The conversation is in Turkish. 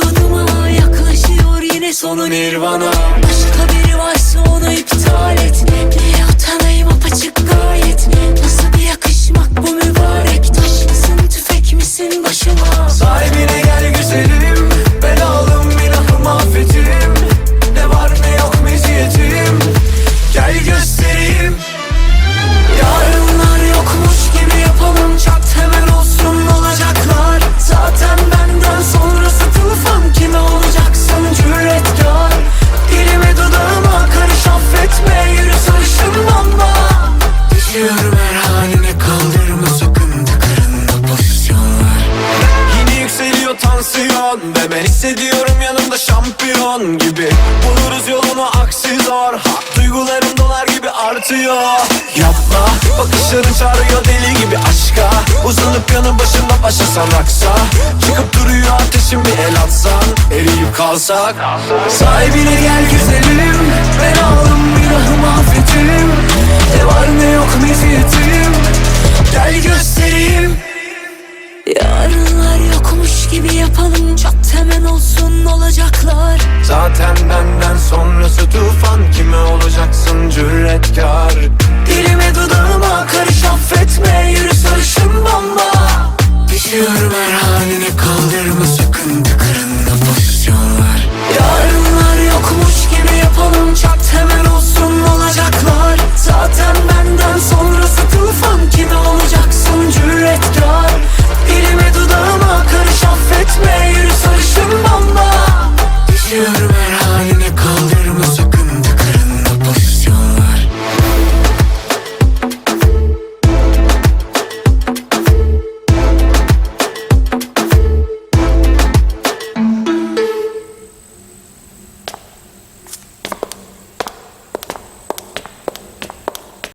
adıma Yaklaşıyor yine sonu nirvana. Aşk haberi varsa onu iptal tansiyon Ve ben hissediyorum yanımda şampiyon gibi. Buluruz yolunu aksi zor. Ha, Duygularım dolar gibi artıyor. Yapma bakışların çağırıyor deli gibi aşka. Uzanıp yanı başında başlasan raksa. Çıkıp duruyor ateşin bir el atsan. Eriyip kalsak. Sahibine gel güzelim olsun olacaklar. Zaten benden sonrası olacaksın